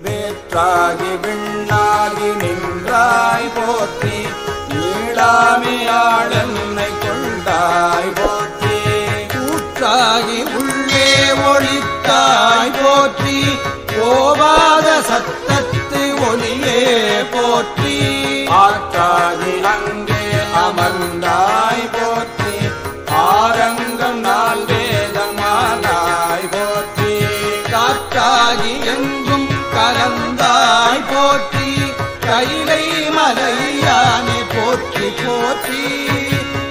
வேற்றாகி விண்ணாகி நின்றாய் போற்றி நீளாமையாளன்னை கொண்டாய் போற்றி. கூற்றாகி உள்ளே ஒழித்தாய் போற்றி கோபாத சத்தத்து காற்றாகி எங்கும் கலந்தாய் போற்றி கைலை மலையானே போற்றி போற்றி.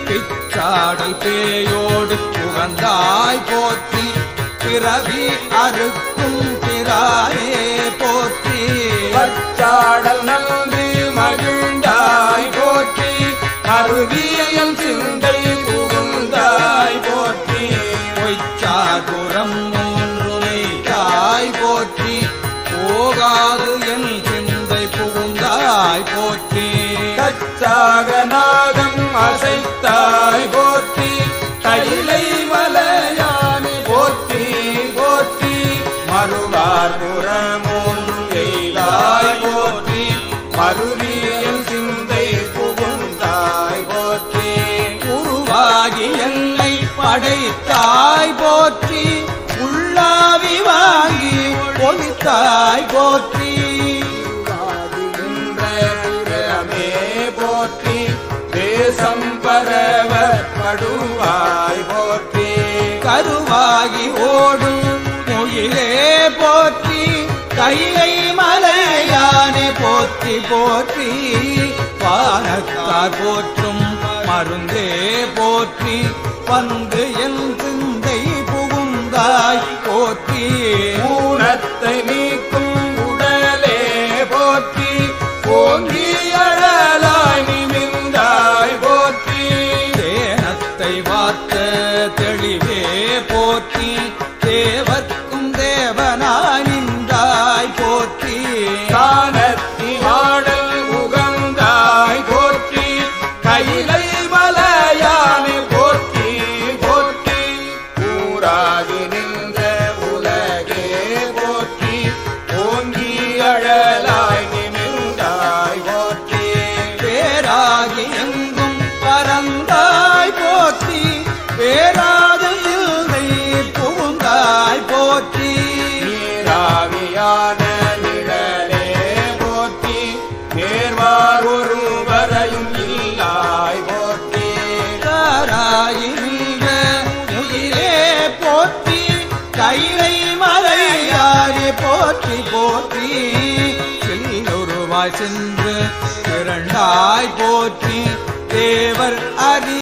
பிச்சாடல் பேயோடு புகந்தாய் போற்றி பிறவி அறுக்கும் பிறாயே போற்றி. பச்சாடல் அச்சாக நாகம் அசைத்தாய் போற்றி கையிலை மலையானே போற்றி போற்றி மறுவார் புறமூன்று எய்தாய் போற்றி மறுவியல் சிந்தை புகுந்தாய் போற்றி உருவாகி என்னை படைத்தாய் போற்றி உள்ளாவி வாங்கி ஒழித்தாய் போற்றி. நின்ற திறமே சம்பரவர் படுவாய் போற்றி. கருவாகி ஓடும் முயிலே போற்றி. கையை மலையானே போற்றி போற்றி. வானத்தார் போற்றும் மருந்தே போற்றி. பந்து என் சிந்தை புகுந்தாய் போற்றி. வார்த்த தெளிவே போற்றி தேவர்க்கும் தேவனாய் நின்றாய் போற்றி. காணத்தி ஆடல் உகந்தாய் போற்றி கையிலை மலையானே போற்றி போற்றி. ஊராகி நின்ற நீராவியான நிழலே போற்றி நேர்வார் ஒருவரையும் இல்லாய் போற்றி. காராயி நின்ற போற்றி கைலை மலையாரே போற்றி போற்றி. செல்லுருவாய் சென்று இரண்டாய் போற்றி தேவர் அறி